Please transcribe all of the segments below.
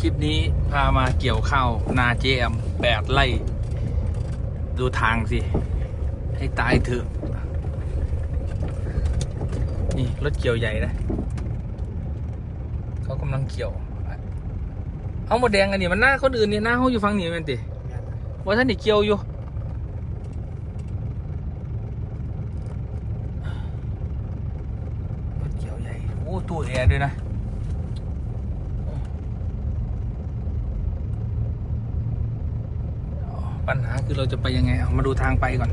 คลิปนี้พามาเกี่ยวข้าวนาเจมแปดไร่ ดูทางสิ ให้ตายเถอะ นี่ รถเกี่ยวใหญ่นะ เขากำลังเกี่ยว เอาหมดแดงอันนี้มันหน้าคนอื่นเนี่ยหน้าเขาอยู่ฝั่งนี้มันติว่าท่านนี่เกี่ยวอยู่รถเกี่ยวใหญ่ โอ้ ตู้แอร์ด้วยนะ ปัญหาคือเราจะไปยังไง เอามาดูทางไปก่อน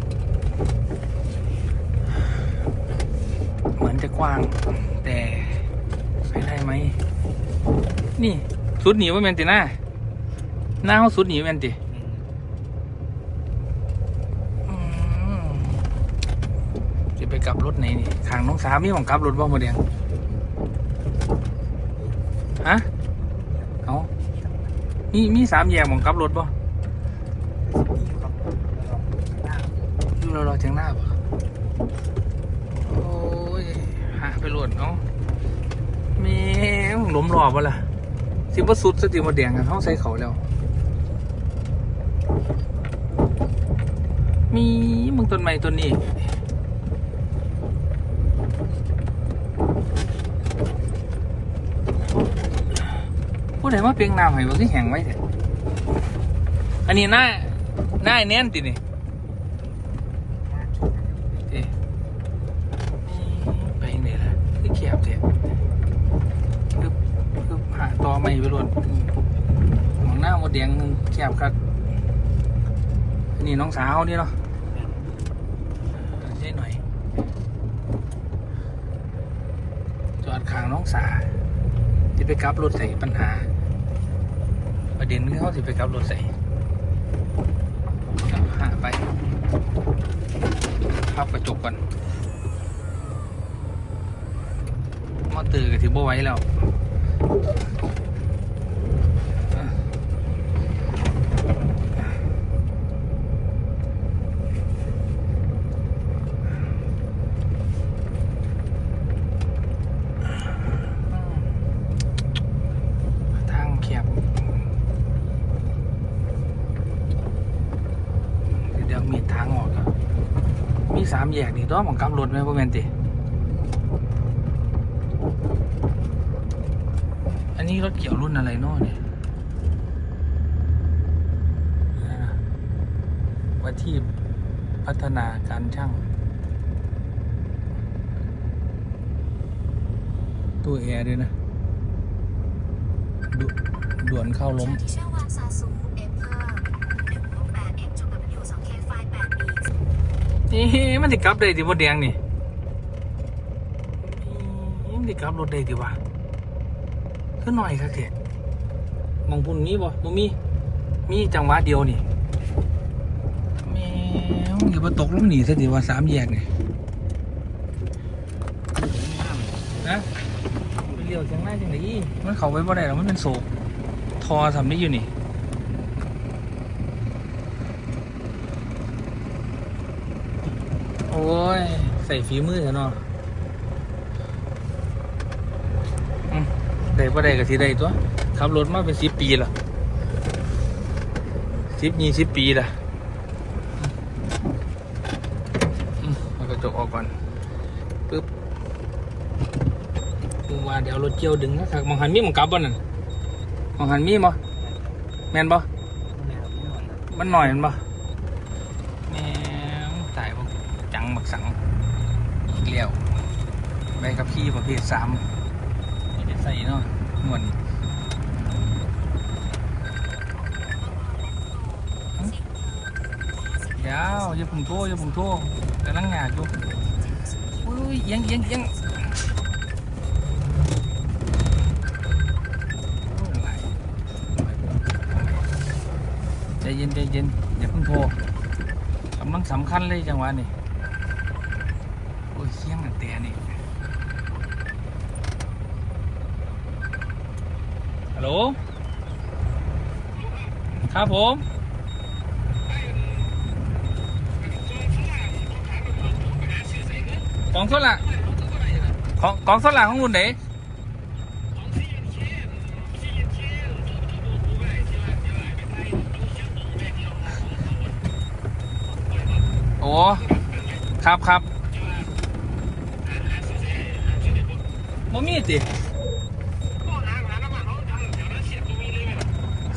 เหมือนจะกว้าง แต่ไปได้ไหม นี่สุดหนีว่าแมนติหน้าหน้าเขาสุดหนีว่าแมนติจะไปกลับรถไหนนี่ขางน้องสาวมีของกลับรถบ้างโมเดงฮะเอามีมีสามแยกของกลับรถบ่ ดู เรารอจังหน้าป่ะโอ้ยหาไปหลวนเนาะแม่งหล้มรอบวะล่ะสิบ่สุดสติมาแดงกันเขาใส่เขาแล้ว มีมึงต้นไม้ต้นนี้ผู้ใดมาเปียงน้ำให้บ่คือแห้งไว้เถอะอันนี้หน้าหน้าไอ้แน่นตินี่เอ๊ะไปไหนล่ะคือแคบเถอะคือคือหา ต่อไม่ไปรวนมองหน้าหมดแดงหนึ่งแคบครับนี่น้องสาวนี่เนาะใช่หน่อย จอดข้างน้องสาที่ไปกลับรถใส่ปัญหา ประเด็นเขาที่ไปกลับรถใส่เอาหาไปพับกระจกก่อนมอเตอร์กับถือโบไว้แล้วอะทางแคบเดี๋ยวมีทางออกครับ มีสาม แยกนี่ต้องบังคับรถไหมพ่อแมนติอันนี้รถเกี่ยวรุ่นอะไรเนาะเนี่ยอะไรนะวัที่พัฒนาการช่างตัวแอร์ด้วยนะดด่วนเข้าล้ม นี่มันจะกลับได้ที่มดแดงนี่นี่มันจะกลับรถได้ที่วะคือหน่อยครับเถอะมองพุ่นมีบ่บ่มี มีจังหวะเดียวนี่แม่งอย่ามาตกลงหนีซะทีว่าสามแยกนี่นะไปเลี้ยวจังหน้าจังไหนอีมันเข้าไปบ่ได้หรอกมันเป็นโศกทอทำได้อยู่นี่ โอ้ ย ใส่ฝีมือเถอะเนาะอืมได้ป่ได้ก็สิได้ตัวขับรถมาเป็นสิบปีละสิบยี่สิบปีละอืมเอากระจกออกก่อนปึ๊บดูว่าเดี๋ยวรถเกี่ยวดึงนะครับมองหันมีมองกลับบ่นั่นมองหันมีบ่แม่นบ่มันหน่อยแมันบ่ สังอีกแล้วใบกับพี่ประเภทสามนี่จะใส่เนาะหนวดยาวอย่าพุ่งโทอย่าพุ่งโทกำลังงานอยู่อุ้ยเอียงเอียงเอียงใจเย็นใจเย็นอย่าเพิ่งโทรกำลังสำคัญเลยจังหวะนี้โอ้ ยังงแต่นี่ฮัลโหลครับผมกองสดละของกองสลักของคุณไหนโอ้ครับครับ บ่มีติ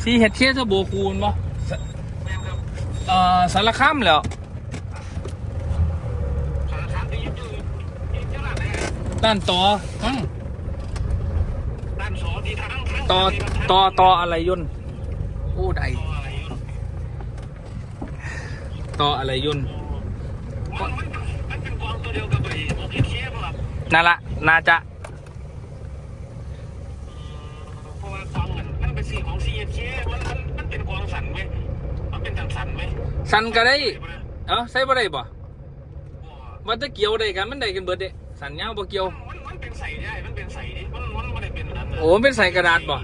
สีเห็ดเทียสบูคูณบ่สเอ่อสารคามแล้วด้านต่อทั้งต่อต่อต่ออะไรยุ่นโอ้ใดต่ออะไรยุ่นนั่นละน่าจะ เพราะว่ากองมันมันเป็นสีของ CFK มันมันมันเป็นกองสันไหมมันเป็นสันสันไหม สันก็ได้ เอ้าใส่บ่ได้บ่ว่าจะเกี่ยวได้กันมันได้กันเบิดเด้สันยาวบ่เกี่ยว มันมันเป็นใส่ได้ มันเป็นใส่ดิมันมันไม่ได้เป็นอันนั้นโอ้มันเป็นใส่กระดาษบ่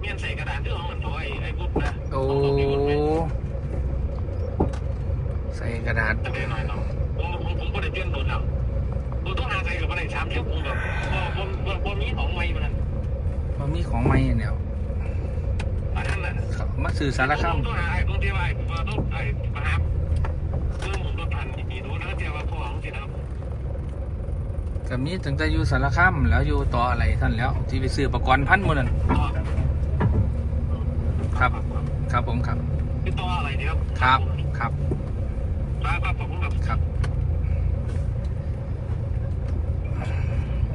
เมียนใส่กระดาษที่ของมันตัวไอ้ไอ้ปุ๊บนะโอ้ใส่กระดาษตั้งแต่หน่อยเนาะผมผมผมก็ได้เปลี่ยนโดนแล้วผมต้องหาใส่กับอะไรสามเที่ยวผมแบบบนบนบนนี้ของไม่มันมันมีของใหม่เนี่ยอันนั้นแหละเขามาสื่อสารคามต้องหาไอ้ตรงที่ว่าไอ้ต้องไอ้มาหาเรื่องผมรถพันดีๆดูแล้วเจ้าว่าพ่อของสินะครับ ก็มีตั้งแต่อยู่สารคามแล้วอยู่ต่ออะไรท่านแล้วที่ไปซื้ออุปกรณ์พันหมดนั่นครับ ครับผมครับพี่ต่ออะไรเนี่ยครับ ครับครับครับผมแบบครับ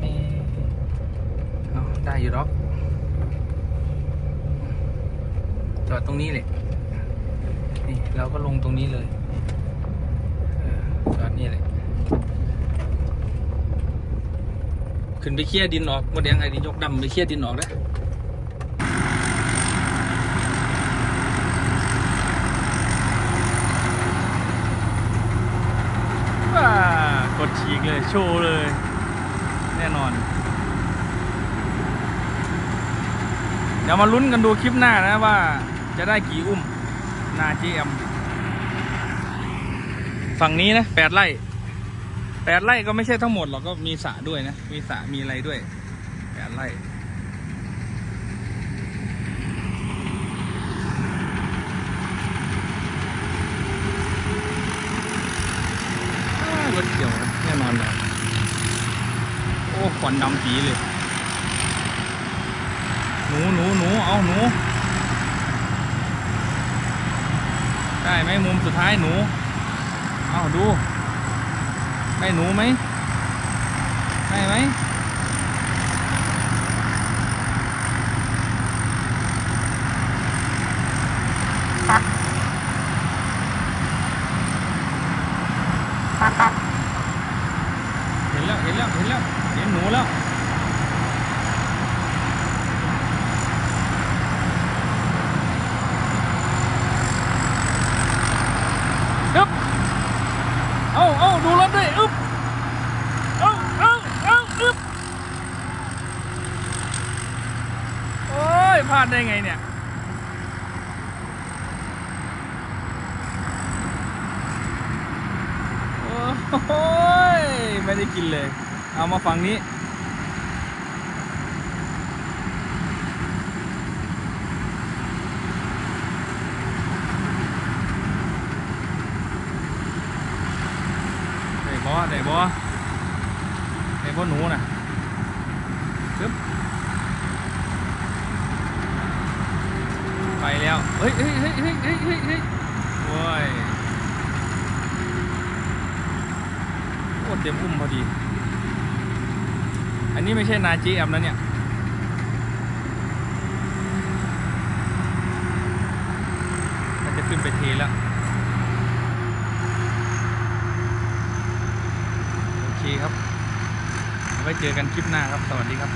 นี่เอาได้อยู่หรอกจอดตรงนี้เลยนี่เราก็ลงตรงนี้เลยเออจอดนี่เลย ขึ้นไปเคลียร์ดินออกมดแดงไอ้ดิยกดำไปเคลียร์ดินออกนะว้ากดฉีกเลย โชว์เลย แน่นอน เดี๋ยวมาลุ้นกันดูคลิปหน้านะว่าจะได้กี่อุ้มนา GM ฝั่งนี้นะแปดไร่ แปดไร่ก็ไม่ใช่ทั้งหมดหรอกก็มีสระด้วยนะ มีสระมีอะไรด้วยแปดไร่รถเกี่ยวแน่นอนเลยโอ้ควันดำปีเลย หนูหนูหนูเอาหนู ได้ไหมมุมสุดท้ายหนู เอาดู ได้หนูไหมได้ไหมเห็นแล้ว เห็นแล้ว เห็นแล้ว เห็นหนูแล้ว อึ๊บ เอาเอาดูรถด้วยอึ๊บเอาเอาเอาอึ๊บโอ้ยพลาดได้ไงเนี่ยโอ้ยไม่ได้กินเลย เอามาฝั่งนี้ ได้บ่หนูน่ะปึ๊บไปแล้วเฮ้ยเฮ้ยเฮ้ยเฮ้ยเฮ้ยเฮ้ยเฮ้ยโว้ยโอ้เต็มอุ้มพอดี อันนี้ไม่ใช่นาจีแอมนะเนี่ยมันจะขึ้นไปเทแล้ว โอ เคครับ ไว้เจอกันคลิปหน้าครับ สวัสดีครับ